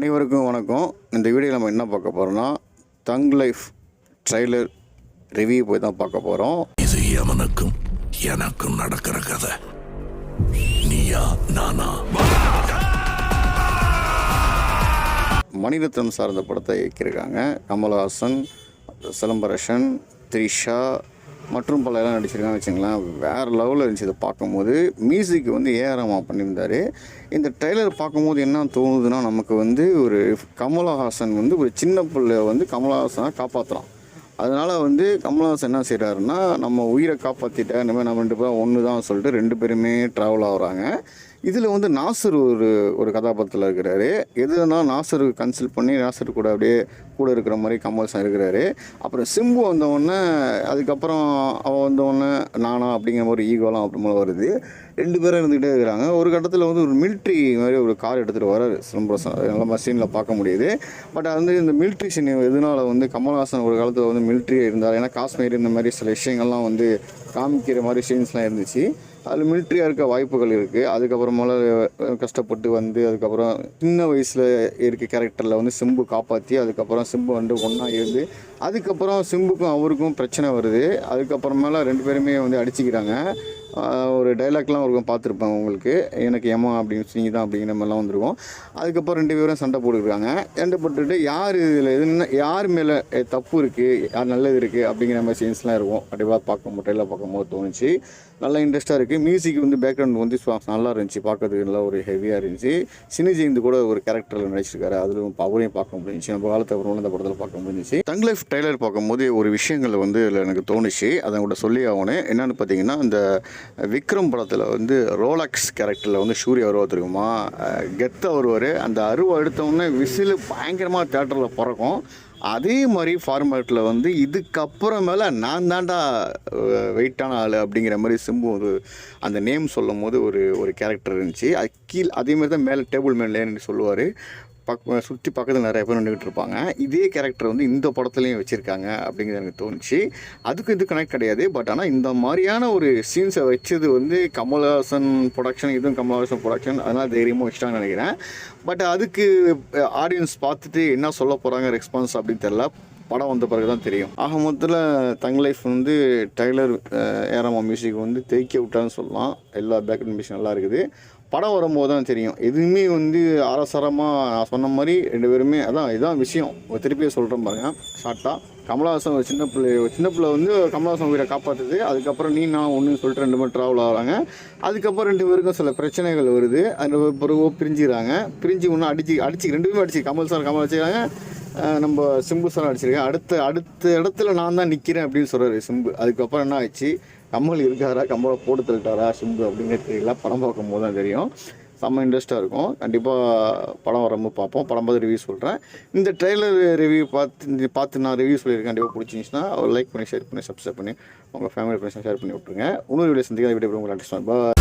அனைவருக்கும் வணக்கம். இந்த வீடியோ நம்ம என்ன பார்க்க போகிறோம்னா தங் லைஃப் ட்ரைலர் ரிவ்யூ போய் தான் பார்க்க போகிறோம் இது எவனுக்கும் எனக்கும் நடக்கிற கதை. நீயா நானா? மணிரத்னம் சார்ந்த படத்தை இயக்கியிருக்காங்க. கமல்ஹாசன் சிலம்பரசன் த்ரிஷா மற்றும் பல எல்லாம் நடிச்சிருக்காங்க வச்சுங்களேன். வேறு லெவலில் இருந்துச்சு இதை பார்க்கும்போது. மியூசிக் வந்து ஏஆரமா பண்ணியிருந்தார். இந்த ட்ரெய்லர் பார்க்கும்போது என்ன தோணுதுன்னா நமக்கு வந்து ஒரு கமலஹாசன் வந்து ஒரு சின்ன பிள்ளைய வந்து கமலஹாசனை காப்பாற்றுறான் அதனால் வந்து கமலஹாசன் என்ன செய்கிறாருன்னா நம்ம உயிரை காப்பாற்றிட்ட இனிமேல் நம்ம ரெண்டு பேரும் ஒன்று தான் சொல்லிட்டு ரெண்டு பேருமே ட்ராவல் ஆகுறாங்க. இதில் வந்து நாசர் ஒரு ஒரு கதாபாத்திரத்தில் இருக்கிறாரு. எதுனா நாசர் கன்சல்ட் பண்ணி நாசர் கூட அப்படியே கூட இருக்கிற மாதிரி கமல்சான் இருக்கிறாரு. அப்புறம் சிம்பு வந்தவொடனே அதுக்கப்புறம் அவன் வந்தவுடனே நானா அப்படிங்கிற மாதிரி ஈகோலாம் அப்புறமா வருது. ரெண்டு பேரும் இருந்துகிட்டே இருக்கிறாங்க. ஒரு கட்டத்தில் வந்து ஒரு மிலிட்ரி மாதிரி ஒரு கார் எடுத்துகிட்டு வராரு சிலம்பரசன் நல்ல சீனில் பார்க்க முடியுது. பட் அது வந்து இந்த மிலிட்ரி சீன் எதனால வந்து கமல்ஹாசன் ஒரு காலத்தில் வந்து மிலிட்ரியாக இருந்தார்? ஏன்னா காஷ்மீர் இந்த மாதிரி சில விஷயங்கள்லாம் வந்து காமிக்கிற மாதிரி சீன்ஸ்லாம் இருந்துச்சு. அதில் மிலிட்ரியாக இருக்க வாய்ப்புகள் இருக்குது அதுக்கப்புறமால கஷ்டப்பட்டு வந்து அதுக்கப்புறம் சின்ன வயசில் இருக்க கேரக்டரில் வந்து சிம்பு காப்பாற்றி அதுக்கப்புறம் சிம்பு வந்து ஒன்றா இருந்து அதுக்கப்புறம் சிம்புக்கும் அவருக்கும் பிரச்சனை வருது. அதுக்கப்புறமேல ரெண்டு பேருமே வந்து அடிச்சுக்கிறாங்க. ஒரு டைலாக்லாம் இருக்கும் பார்த்துருப்பேன் உங்களுக்கு. எனக்கு ஏமா அப்படின்னு சொல்லி தான் அப்படிங்கிற மாதிரிலாம் வந்திருக்கும். அதுக்கப்புறம் ரெண்டு பேரும் சண்டை போட்டுருக்காங்க. சண்டை போட்டுட்டு யார் இதில் எதுனா யார் மேலே தப்பு இருக்குது யார் நல்லது இருக்குது அப்படிங்கிற மாதிரி சீன்ஸ்லாம் இருக்கும். கண்டிப்பாக பார்க்கும் டைலாக் பார்க்கும்போது தோணுச்சு. நல்லா இன்ட்ரெஸ்ட்டாக இருக்குது மியூசிக் வந்து பேக்ரவுண்ட் வந்து நல்லா இருந்துச்சு. பார்க்கறதுக்கு நல்லா ஒரு ஹெவியாக இருந்துச்சு. சினி ஜெயந்த் கூட ஒரு கேரக்டரில் நடிச்சிருக்காரு. அதுவும் அவரையும் பார்க்க முடிஞ்சுச்சு. நம்ம காலத்தை அப்புறம் அந்த படத்தில் பார்க்க முடிஞ்சிச்சு. தங் லைஃப் டைலர் பார்க்கும்போது ஒரு விஷயங்கள் வந்து இதில் எனக்கு தோணுச்சு. அதை கூட சொல்லி ஆகணும். என்னென்னு பார்த்தீங்கன்னா இந்த விக்ரம் படத்தில் வந்து ரோலக்ஸ் கேரக்டரில் வந்து சூர்யா வருவா தெரியுமா? கெத்தாக வருவார். அந்த அருவா எடுத்தவுடனே விசில் பயங்கரமாக தேட்டரில் பிறக்கும். அதே மாதிரி ஃபார்மேட்டில் வந்து இதுக்கப்புறமேல நான் தாண்டா வெயிட்டான ஆள் அப்படிங்கிற மாதிரி சிம்பு ஒரு அந்த நேம் சொல்லும் போது ஒரு ஒரு கேரக்டர் இருந்துச்சு. அது கீழ் அதே மாதிரி தான் மேலே டேபிள் மேலே சொல்லுவார். பக் சுற்றி பக்கத்தில் நிறைய பேர் நின்றுக்கிட்டு இருப்பாங்க. இதே கேரக்டர் வந்து இந்த படத்துலையும் வச்சுருக்காங்க அப்படிங்கிறது எனக்கு தோணுச்சு. அதுக்கு இது கனெக்ட் கிடையாது. பட் ஆனால் இந்த மாதிரியான ஒரு சீன்ஸை வச்சது வந்து கமல்ஹாசன் ப்ரொடக்ஷன் இதுவும் கமல்ஹாசன் ப்ரொடக்ஷன் அதனால் தைரியமாக வச்சுட்டாங்கன்னு நினைக்கிறேன். பட் அதுக்கு ஆடியன்ஸ் பார்த்துட்டு என்ன சொல்ல போகிறாங்க ரெஸ்பான்ஸ் அப்படின்னு தெரில படம் வந்த பிறகு தான் தெரியும். ஆக மொத்தத்தில் தங் லைஃப் வந்து டைலர் ஏராமா மியூசிக் வந்து தேய்க்க விட்டான்னு சொல்லலாம். எல்லா பேக்ரவுண்ட் மியூசிக் நல்லா இருக்குது. படம் வரும்போது தான் தெரியும். எதுவுமே வந்து அரசரமாக நான் சொன்ன மாதிரி ரெண்டு பேருமே அதான் இதுதான் விஷயம். திருப்பியே சொல்கிறேன் பாருங்க. ஷார்ட்டாக கமலஹாசன் ஒரு சின்ன பிள்ளை ஒரு சின்ன பிள்ளை வந்து கமலஹாசன் உயிரை காப்பாற்றுது அதுக்கப்புறம் நீ நான் ஒன்றுன்னு சொல்லிட்டு ரெண்டு பேரும் ட்ராவல் ஆகிறாங்க. அதுக்கப்புறம் ரெண்டு பேருக்கும் சில பிரச்சனைகள் வருது. அந்த பிறகு பிரிஞ்சுக்கிறாங்க. பிரிஞ்சு ஒன்று அடிச்சு அடிச்சு ரெண்டு அடிச்சு கமல் சார் கமல் அடிச்சுக்கிறாங்க. நம்ம சிம்பு சார் அடிச்சிருக்கேன் அடுத்த அடுத்த இடத்துல நான் தான் நிற்கிறேன் அப்படின்னு சொல்கிறாரு சிம்பு. அதுக்கப்புறம் என்ன ஆச்சு கம்மல் இருக்காரா கமலை போட்டு தள்ளிட்டாரா சிம்பு அப்படிங்கிறது தெரியல. படம் பார்க்கும்போது தான் தெரியும். செம்ம இன்ட்ரெஸ்ட்டாக இருக்கும். கண்டிப்பாக படம் வரும்போது பார்ப்போம். படம் பார்த்து ரிவ்யூ சொல்கிறேன் இந்த ட்ரெய்லர் ரிவ்யூ பார்த்து இந்த பார்த்து நான் ரிவ்யூ சொல்லியிருக்கேன். கண்டிப்பாக பிடிச்சிருந்துச்சுன்னா லைக் பண்ணி ஷேர் பண்ணி சப்ஸ்கிரைப் பண்ணி உங்கள் ஃபேமிலி ஃப்ரெண்ட்ஸ் ஷேர் பண்ணி விட்ருங்க இன்னொரு வீடியோ சந்திக்க வீடியோ உங்களுக்கு பாய்